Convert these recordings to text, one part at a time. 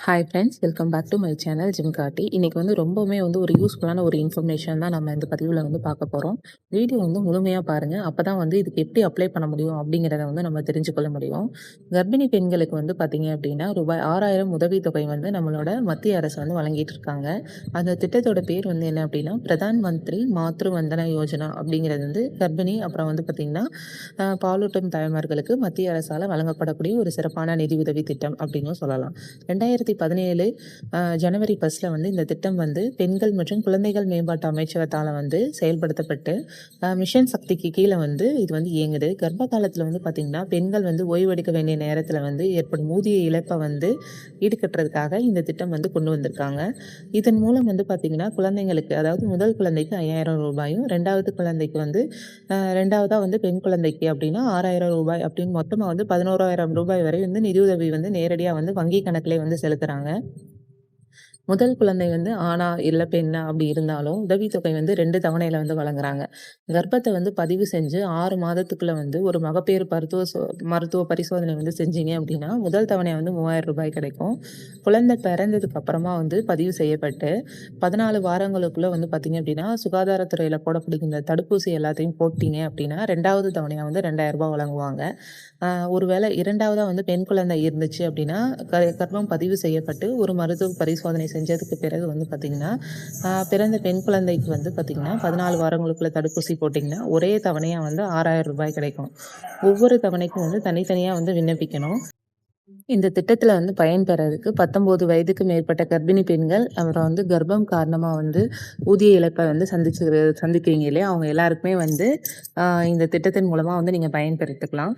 Hi friends welcome back to my channel gym காட்டி இன்றைக்கி வந்து ரொம்பவுமே வந்து ஒரு யூஸ்ஃபுல்லான ஒரு இன்ஃபர்மேஷன் தான் நம்ம இந்த பதிவில் வந்து பார்க்க போகிறோம் வீடியோ வந்து முழுமையாக பாருங்கள் அப்போ தான் வந்து இதுக்கு எப்படி அப்ளை பண்ண முடியும் அப்படிங்கிறத வந்து நம்ம தெரிஞ்சுக்கொள்ள முடியும். கர்ப்பிணி பெண்களுக்கு வந்து பார்த்திங்க அப்படின்னா ரூபாய் ஆறாயிரம் உதவித்தொகை வந்து நம்மளோட மத்திய அரசு வந்து வழங்கிட்டு இருக்காங்க. அந்த திட்டத்தோட பேர் வந்து என்ன அப்படின்னா பிரதான் மந்திரி மாத்ரு வந்தனா யோஜனா அப்படிங்கிறது வந்து கர்ப்பிணி அப்புறம் வந்து பார்த்திங்கன்னா பாலூட்டும் தாய்மார்களுக்கு மத்திய அரசால் வழங்கப்படக்கூடிய ஒரு சிறப்பான நிதி உதவி திட்டம் அப்படின்னு சொல்லலாம். ரெண்டாயிரத்தி பதினேழு ஜனவரி ஃபஸ்ட்டில் வந்து இந்த திட்டம் வந்து பெண்கள் மற்றும் குழந்தைகள் மேம்பாட்டு அமைச்சகத்தால் வந்து செயல்படுத்தப்பட்டு மிஷன் சக்திக்கு கீழே வந்து இது வந்து இயங்குது. கர்ப்ப காலத்தில் வந்து பார்த்திங்கன்னா பெண்கள் வந்து ஓய்வெடுக்க வேண்டிய நேரத்தில் வந்து ஏற்படும் ஊதிய இழப்பை வந்து ஈடுகட்டுறதுக்காக இந்த திட்டம் வந்து கொண்டு வந்திருக்காங்க. இதன் மூலம் வந்து பார்த்திங்கன்னா குழந்தைங்களுக்கு அதாவது முதல் குழந்தைக்கு ஐயாயிரம் ரூபாயும் ரெண்டாவது குழந்தைக்கு வந்து ரெண்டாவதாக வந்து பெண் குழந்தைக்கு அப்படின்னா ஆறாயிரம் ரூபாய் அப்படின்னு மொத்தமாக வந்து பதினோராயிரம் ரூபாய் வரை வந்து நிதியுதவி வந்து நேரடியாக வந்து வங்கி கணக்கிலே வந்து செலுத்துகிறாங்க முதல் குழந்தை வந்து ஆணா இல்லை பெண்ணா அப்படி இருந்தாலும் உதவித்தொகை வந்து ரெண்டு தவணையில் வந்து வழங்குறாங்க. கர்ப்பத்தை வந்து பதிவு செஞ்சு ஆறு மாதத்துக்குள்ள வந்து ஒரு மகப்பேறு மருத்துவ சோ மருத்துவ பரிசோதனை வந்து செஞ்சீங்க அப்படின்னா முதல் தவணை வந்து மூவாயிரம் ரூபாய் கிடைக்கும். குழந்தை பிறந்ததுக்கு அப்புறமா வந்து பதிவு செய்யப்பட்டு பதினாலு வாரங்களுக்குள்ள வந்து பார்த்தீங்க அப்படின்னா சுகாதாரத்துறையில் போடப்படுகின்ற தடுப்பூசி எல்லாத்தையும் போட்டீங்க அப்படின்னா ரெண்டாவது தவணையாக வந்து ரெண்டாயிரம் ரூபாய் வழங்குவாங்க. ஒருவேளை இரண்டாவதாக வந்து பெண் குழந்தை இருந்துச்சு அப்படின்னா க கர்ப்பம் பதிவு செய்யப்பட்டு ஒரு மருத்துவ பரிசோதனை செஞ்சதுக்கு பிறகு வந்து பார்த்திங்கன்னா ஆஹ் பிறந்த பெண் குழந்தைக்கு வந்து பார்த்திங்கன்னா பதினாலு வாரங்களுக்குள்ள தடுப்பூசி போட்டிங்கன்னா ஒரே தவணையாக வந்து ஆறாயிரம் ரூபாய் கிடைக்கும். ஒவ்வொரு தவணைக்கும் வந்து தனித்தனியாக வந்து விண்ணப்பிக்கணும். இந்த திட்டத்தில் வந்து பயன்பெறதுக்கு பத்தொம்போது வயதுக்கு மேற்பட்ட கர்ப்பிணி பெண்கள் அப்புறம் வந்து கர்ப்பம் காரணமாக வந்து ஊதிய இழப்பை வந்து சந்திச்சு சந்திக்கிறீங்க இல்லையா? அவங்க எல்லாருக்குமே வந்து இந்த திட்டத்தின் மூலமாக வந்து நீங்கள் பயன்பெற்றுக்கலாம்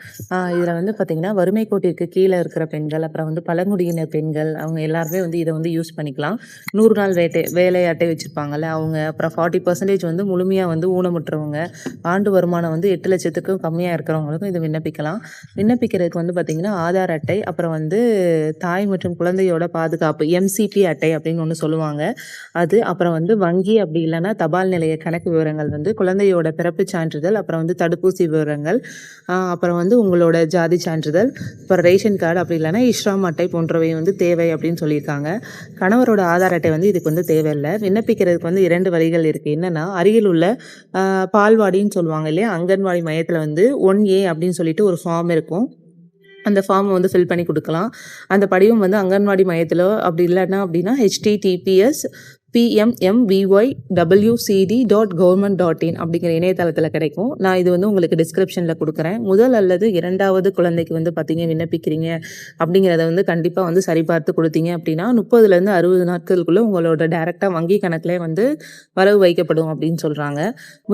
இதில் வந்து பார்த்திங்கன்னா வறுமை கோட்டிற்கு கீழே இருக்கிற பெண்கள் அப்புறம் வந்து பழங்குடியினர் பெண்கள் அவங்க எல்லாருமே வந்து இதை வந்து யூஸ் பண்ணிக்கலாம். நூறு நாள் வேட்டை வேலை அட்டை வச்சுருப்பாங்கல்ல அவங்க அப்புறம் ஃபார்ட்டி பர்சன்டேஜ் வந்து முழுமையாக வந்து ஊனமுற்றவங்க ஆண்டு வருமானம் வந்து எட்டு லட்சத்துக்கும் கம்மியாக இருக்கிறவங்களுக்கும் இது விண்ணப்பிக்கலாம். விண்ணப்பிக்கிறதுக்கு வந்து பார்த்திங்கன்னா ஆதார் அட்டை அப்புறம் வந்து வந்து தாய் மற்றும் குழந்தையோட பாதுகாப்பு எம்சிபி அட்டை அப்படின்னு ஒன்று சொல்லுவாங்க. அது அப்புறம் வந்து வங்கி அப்படி இல்லைன்னா தபால் நிலைய கணக்கு விவரங்கள் வந்து குழந்தையோட பிறப்பு சான்றிதழ் அப்புறம் வந்து தடுப்பூசி விவரங்கள் அப்புறம் வந்து உங்களோட ஜாதி சான்றிதழ் அப்புறம் ரேஷன் கார்டு அப்படி இல்லைன்னா இஷ்ராம் அட்டை போன்றவை வந்து தேவை அப்படின்னு சொல்லியிருக்காங்க. கணவரோட ஆதார் அட்டை வந்து இதுக்கு வந்து தேவையில்லை. விண்ணப்பிக்கிறதுக்கு வந்து இரண்டு வழிகள் இருக்குது என்னென்னா அருகில் உள்ள பால்வாடின்னு சொல்லுவாங்க இல்லையா? அங்கன்வாடி மையத்தில் வந்து ஒன் ஏ அப்படின்னு சொல்லிட்டு ஒரு ஃபார்ம் இருக்கும். அந்த ஃபார்மை வந்து ஃபில் பண்ணி கொடுக்கலாம். அந்த படிவம் வந்து அங்கன்வாடி மையத்தில் அப்படி இல்லைன்னா அப்படின்னா HTTPS PMMVY WCD dot government dot in அப்படிங்கிற இணையதளத்தில் கிடைக்கும். நான் இது வந்து உங்களுக்கு டிஸ்கிரிப்ஷனில் கொடுக்குறேன். முதல் அல்லது இரண்டாவது குழந்தைக்கு வந்து பார்த்தீங்க விண்ணப்பிக்கிறீங்க அப்படிங்கிறத வந்து கண்டிப்பாக வந்து சரிபார்த்து கொடுத்தீங்க அப்படின்னா முப்பதுலேருந்து அறுபது நாட்களுக்குள்ளே உங்களோட டேரெக்டாக வங்கி கணக்கில் வந்து வரவு வைக்கப்படும் அப்படின்னு சொல்கிறாங்க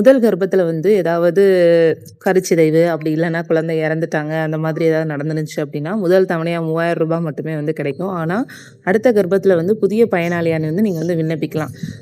முதல் கர்ப்பத்தில் வந்து ஏதாவது கருச்சிதைவு அப்படி இல்லைன்னா குழந்தை இறந்துட்டாங்க அந்த மாதிரி ஏதாவது நடந்துருந்துச்சு அப்படின்னா முதல் தவணையாக மூவாயிரம் ரூபாய் மட்டுமே வந்து கிடைக்கும். ஆனால் அடுத்த கர்ப்பத்தில் வந்து புதிய பயனாளியான வந்து நீங்கள் வந்து விண்ணப்பிக்கலாம்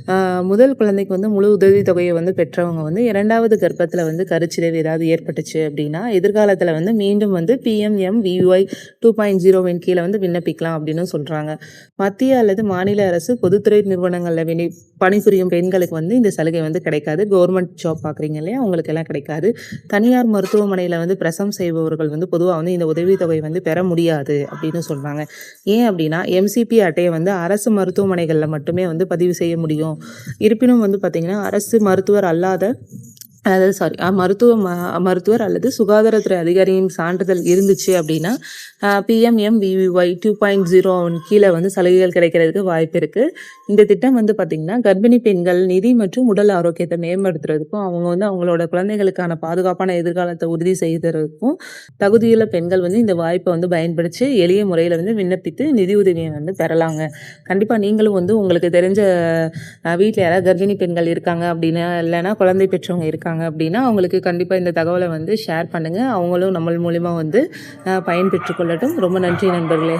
ஆஹ் முதல் குழந்தைக்கு வந்து முழு உதவித்தொகையை வந்து பெற்றவங்க வந்து இரண்டாவது கர்ப்பத்தில் வந்து கருச்சிதைவு ஏதாவது ஏற்பட்டுச்சு அப்படின்னா எதிர்காலத்தில் வந்து மீண்டும் வந்து P M M V Y two point ஜீரோவின் கீழே வந்து விண்ணப்பிக்கலாம் அப்படின்னு சொல்கிறாங்க மத்திய அல்லது மாநில அரசு பொதுத்துறை நிறுவனங்களில் வினி பணிபுரியும் பெண்களுக்கு வந்து இந்த சலுகை வந்து கிடைக்காது. கவர்மெண்ட் ஜாப் பார்க்குறீங்க இல்லையா? அவங்களுக்கு எல்லாம் கிடைக்காது. தனியார் மருத்துவமனையில் வந்து பிரசம் செய்பவர்கள் வந்து பொதுவாக வந்து இந்த உதவித்தொகை வந்து பெற முடியாது அப்படின்னு சொல்கிறாங்க ஏன் அப்படின்னா எம்சிபி அட்டையை வந்து அரசு மருத்துவமனைகளில் மட்டுமே வந்து பதிவு செய்ய முடியும். இருப்பினும் வந்து பார்த்திங்கன்னா அரசு மருத்துவர் அல்லாத அதாவது சாரி மருத்துவ ம- மருத்துவர் அல்லது சுகாதாரத்துறை அதிகாரியின் சான்றிதழ் இருந்துச்சு அப்படின்னா பிஎம்எம்விஒய் டூ பாயிண்ட் ஜீரோ கீழே வந்து சலுகைகள் கிடைக்கிறதுக்கு வாய்ப்பு இருக்குது இந்த திட்டம் வந்து பார்த்திங்கன்னா கர்ப்பிணி பெண்கள் நிதி மற்றும் உடல் ஆரோக்கியத்தை மேம்படுத்துறதுக்கும் அவங்க வந்து அவங்களோட குழந்தைகளுக்கான பாதுகாப்பான எதிர்காலத்தை உறுதி செய்வதற்கும் தகுதியுள்ள பெண்கள் வந்து இந்த வாய்ப்பை வந்து பயன்படுத்தி எளிய முறையில் வந்து விண்ணப்பித்து நிதியுதவியை வந்து பெறலாங்க. கண்டிப்பாக நீங்களும் வந்து உங்களுக்கு தெரிஞ்ச வீட்டில் யாராவது கர்ப்பிணி பெண்கள் இருக்காங்க அப்படின்னா இல்லைன்னா குழந்தை பெற்றவங்க இருக்காங்க அப்படின்னா அவங்களுக்கு கண்டிப்பாக இந்த தகவலை வந்து ஷேர் பண்ணுங்கள் அவங்களும் நம்ம மூலிமா வந்து அஹ், கொள்ளட்டும். ரொம்ப நன்றி நண்பர்களே.